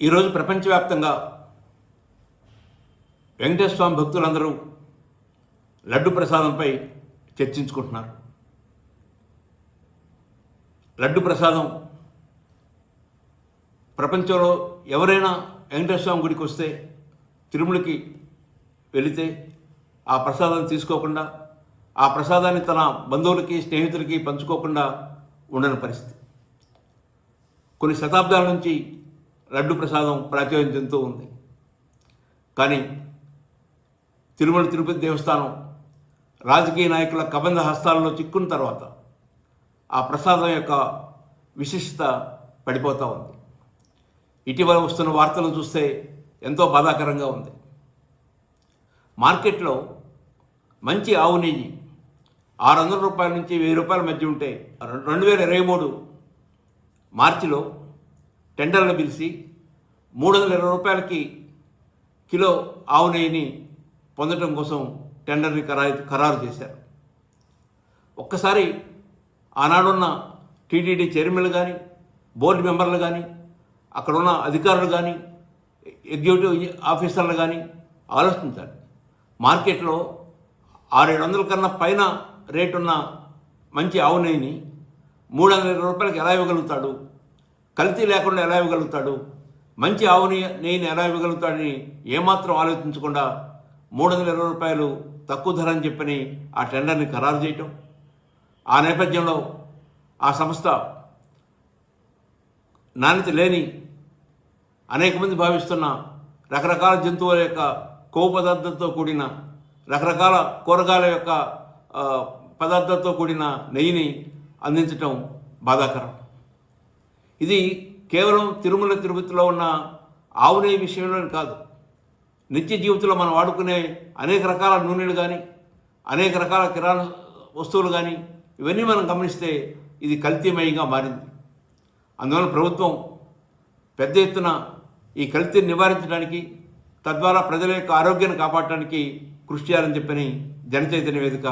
ఈరోజు ప్రపంచవ్యాప్తంగా వెంకటేశ్వర స్వామి భక్తులందరూ లడ్డు ప్రసాదంపై చర్చించుకుంటున్నారు. లడ్డు ప్రసాదం ప్రపంచంలో ఎవరైనా వెంకటేశ్వర స్వామి గుడికి వస్తే తిరుమలకి వెళితే ఆ ప్రసాదాన్ని తీసుకోకుండా ఆ ప్రసాదాన్ని తన బంధువులకి స్నేహితులకి పంచుకోకుండా ఉండని పరిస్థితి. కొన్ని శతాబ్దాల నుంచి లడ్డు ప్రసాదం ప్రాచుర్యం చెందుతూ ఉంది. కానీ తిరుమల తిరుపతి దేవస్థానం రాజకీయ నాయకుల కబంధ హస్తాలలో చిక్కున్న తర్వాత ఆ ప్రసాదం యొక్క విశిష్టత పడిపోతూ ఉంది. ఇటీవల వస్తున్న వార్తలు చూస్తే ఎంతో బాధాకరంగా ఉంది. మార్కెట్లో మంచి ఆవు నెయ్యి ఆరు వందల రూపాయల నుంచి వెయ్యి రూపాయల మధ్య ఉంటే రెండు వేల ఇరవై మూడు మార్చిలో టెండర్లు పిలిచి మూడు వందల ఇరవై రూపాయలకి కిలో ఆవు నెయ్యిని పొందడం కోసం టెండర్ని ఖరారు ఖరారు చేశారు. ఒక్కసారి ఆనాడున్న టీటీడీ చైర్మన్లు కానీ బోర్డు మెంబర్లు కానీ అక్కడున్న అధికారులు కానీ ఎగ్జిక్యూటివ్ ఆఫీసర్లు కానీ ఆలోచించాలి. మార్కెట్లో ఆరేడు వందల కన్నా పైన రేటున్న మంచి ఆవు నెయ్యిని మూడు వందల ఇరవై రూపాయలకి ఎలా ఇవ్వగలుగుతాడు? కల్తీ లేకుండా ఎలా ఇవ్వగలుగుతాడు? మంచి ఆవు నేను నెయ్యిని ఎలా ఇవ్వగలుగుతాడని ఏమాత్రం ఆలోచించకుండా మూడు వందల ఇరవై రూపాయలు తక్కువ ధర అని చెప్పని ఆ టెండర్ని ఖరారు చేయటం? ఆ నేపథ్యంలో ఆ సంస్థ నాణ్యత లేని అనేక మంది భావిస్తున్న రకరకాల జంతువుల యొక్క కొవ్వు పదార్థంతో కూడిన రకరకాల కూరగాయల యొక్క పదార్థాలతో పదార్థంతో కూడిన నెయ్యిని అందించటం బాధాకరం. ఇది కేవలం తిరుమల తిరుపతిలో ఉన్న ఆవు నెయ్యి విషయంలోనే కాదు. నిత్య జీవితంలో మనం వాడుకునే అనేక రకాల నూనెలు కానీ అనేక రకాల కిరాణా వస్తువులు కానీ ఇవన్నీ మనం గమనిస్తే ఇది కల్తీమయంగా మారింది. అందువల్ల ప్రభుత్వం పెద్ద ఎత్తున ఈ కల్తీని నివారించడానికి తద్వారా ప్రజల యొక్క ఆరోగ్యాన్ని కాపాడటానికి కృషి చేయాలని చెప్పని జనచైతన్య వేదిక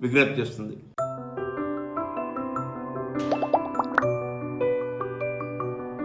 విజ్ఞప్తి చేస్తుంది.